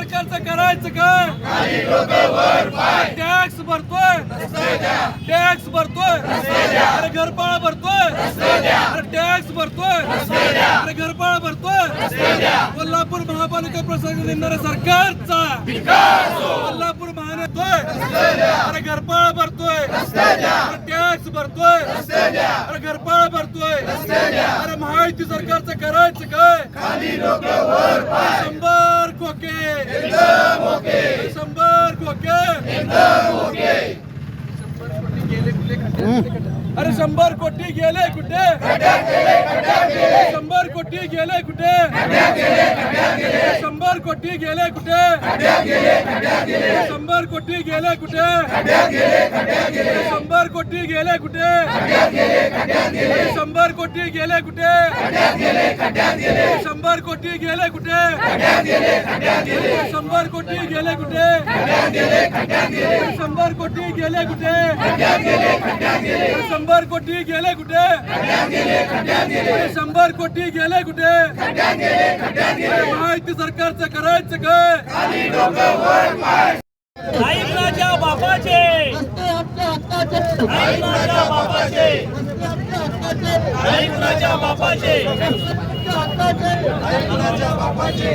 सरकारचं करायचं काय? टॅक्स भरतोय. टॅक्स भरतोय. अरे घरपाळा भरतोय. अरे टॅक्स भरतोय. अरे घरपाळा भरतोय. कोल्हापूर महापालिका प्रशासन देणाऱ्या सरकारचा. कोल्हापूर महानगरतोय अरे घरपाळा भरतोय. टॅक्स भरतोय. अरे घरपाळा भरतोय. अरे महायुती सरकारचं करायचं काय? 嗯。अरे शंभर कोटी गेले कुठे? शंभर कोटी गेले कुठे? शंभर कोटी गेले कुठे? शंभर कोटी गेले कुठे? शंभर कोटी गेले कुठे? शंभर कोटी गेले कुठे? शंभर कोटी गेले कुठे? शंभर कोटी गेले कुठे? शंभर कोटी गेले कुठे? शंभर कोटी गेले कुठे? शंभर कोटी गेले कुठे? माहिती सरकारचं करायचं काय राजा बापाचे. राजा बापाचे. राजा बापाचे.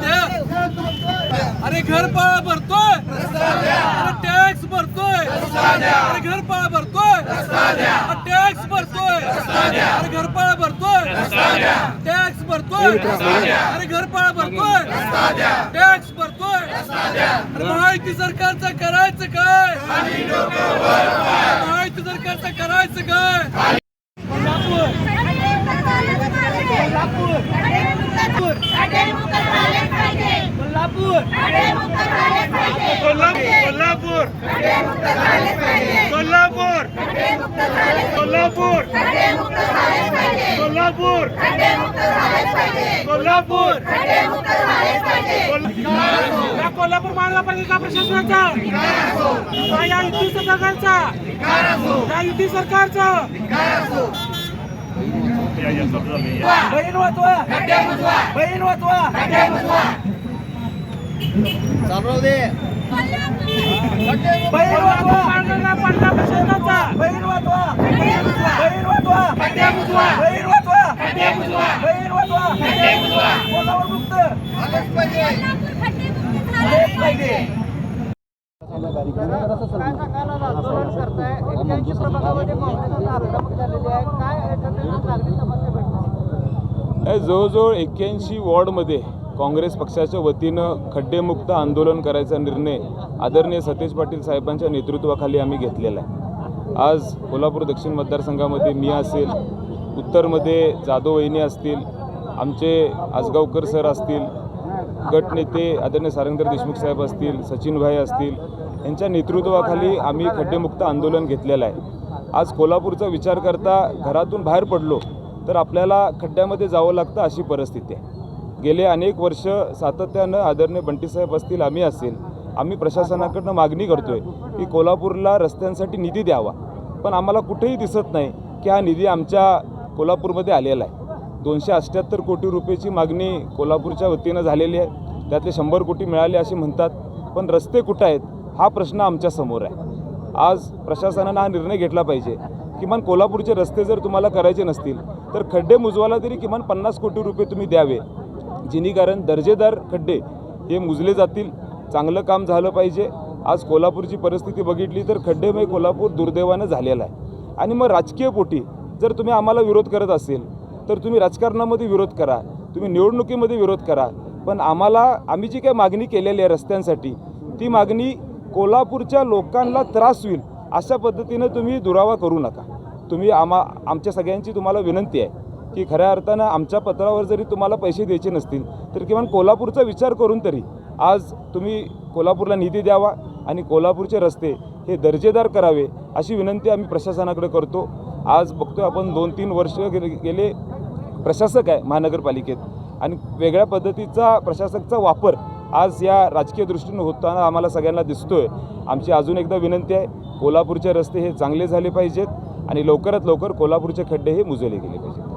अरे घरपाळा भरतोय. अरे टॅक्स भरतोय. अरे घरपाळा भरतोय. अरे टॅक्स भरतोय. अरे घरपाळा भरतोय. टॅक्स भरतोय. अरे घरपाळा भरतोय. टॅक्स भरतोय. अरे माहिती सरकारचं करायचं काय? माहिती सरकारचं करायचं काय? कोल्हापूर. कोल्हापूर. कोल्हापूर. कोल्हापूर. कोल्हापूर. या कोल्हापूर महानगरपालिका प्रशासनाचा. या युती सरकारचा. या युती सरकारचा. बहीण वाचवा बहीण वाचवा चालू दे जवळजवळ एक्क्याऐंशी वॉर्डमध्ये काँग्रेस पक्षाच्या वतीनं खड्डेमुक्त आंदोलन करायचा निर्णय आदरणीय सतेज पाटील साहेबांच्या नेतृत्वाखाली आम्ही घेतलेला आहे. आज कोल्हापूर दक्षिण मतदारसंघामध्ये मी असेल उत्तरमध्ये जाधव वहिनी असतील आमचे आसगावकर सर असतील गटनेते आदरणीय सारंगधर देशमुख साहेब असतील सचिनभाई असतील यांच्या नेतृत्वाखाली आम्ही खड्डेमुक्त आंदोलन घेतलेलं आहे. आज कोल्हापूरचा विचार करता घरातून बाहेर पडलो तर आपल्याला खड्ड्यामध्ये जावं लागतं अशी परिस्थिती आहे. गेले अनेक वर्ष सातत्यानं आदरणीय बंटीसाहेब असतील आम्ही असेल. आम्ही प्रशासनाकडनं मागणी करतोय की कोल्हापूरला रस्त्यांसाठी निधी द्यावा. पण आम्हाला कुठेही दिसत नाही की हा निधी आमच्या कोल्हापूरमध्ये आलेला आहे. दोनशे अठ्ठ्याहत्तर कोटी रुपयेची मागणी कोल्हापूरच्या वतीनं झालेली आहे. त्यातले शंभर कोटी मिळाले असे म्हणतात. पण रस्ते कुठं आहेत हा प्रश्न आमच्यासमोर आहे. आज प्रशासनानं हा निर्णय घेतला पाहिजे. किमान कोल्हापूरचे रस्ते जर तुम्हाला करायचे नसतील तर खड्डे मुजवायला तरी किमान पन्नास कोटी रुपये तुम्ही द्यावे. जेणेकरण दर्जेदार खड्डे हे मुजले जातील. चांगलं काम झालं पाहिजे. आज कोल्हापूरची परिस्थिती बघितली तर खड्डेमय कोल्हापूर दुर्दैवानं झालेला आहे. आणि मग राजकीय पोटी जर तुम्ही आम्हाला विरोध करत असेल तर तुम्ही राजकारणामध्ये विरोध करा. तुम्ही निवडणुकीमध्ये विरोध करा. पण आम्हाला आम्ही जी काही मागणी केलेली आहे रस्त्यांसाठी ती मागणी कोल्हापूरच्या लोकांना त्रास होईल अशा पद्धतीनं तुम्ही दुरावा करू नका. तुम्ही आमा आमच्या सगळ्यांची तुम्हाला विनंती आहे. की खऱ्या अर्थानं आमच्या पत्रावर जरी तुम्हाला पैसे द्यायचे नसतील तर किमान कोल्हापूरचा विचार करून तरी आज तुम्ही कोल्हापूरला निधी द्यावा आणि कोल्हापूरचे रस्ते हे दर्जेदार करावे अशी विनंती आम्ही प्रशासनाकडे करतो. आज बघतोय आपण दोन तीन वर्ष गेले गेले प्रशासक आहे महानगरपालिकेत आणि वेगळ्या पद्धतीचा प्रशासकचा वापर आज या राजकीय दृष्टीनं होताना आम्हाला सगळ्यांना दिसतोय. आमची अजून एकदा विनंती आहे कोल्हापूरचे रस्ते हे चांगले झाले पाहिजेत आणि लवकरात लवकर कोल्हापूरचे खड्डे हे मुजवले गेले पाहिजेत.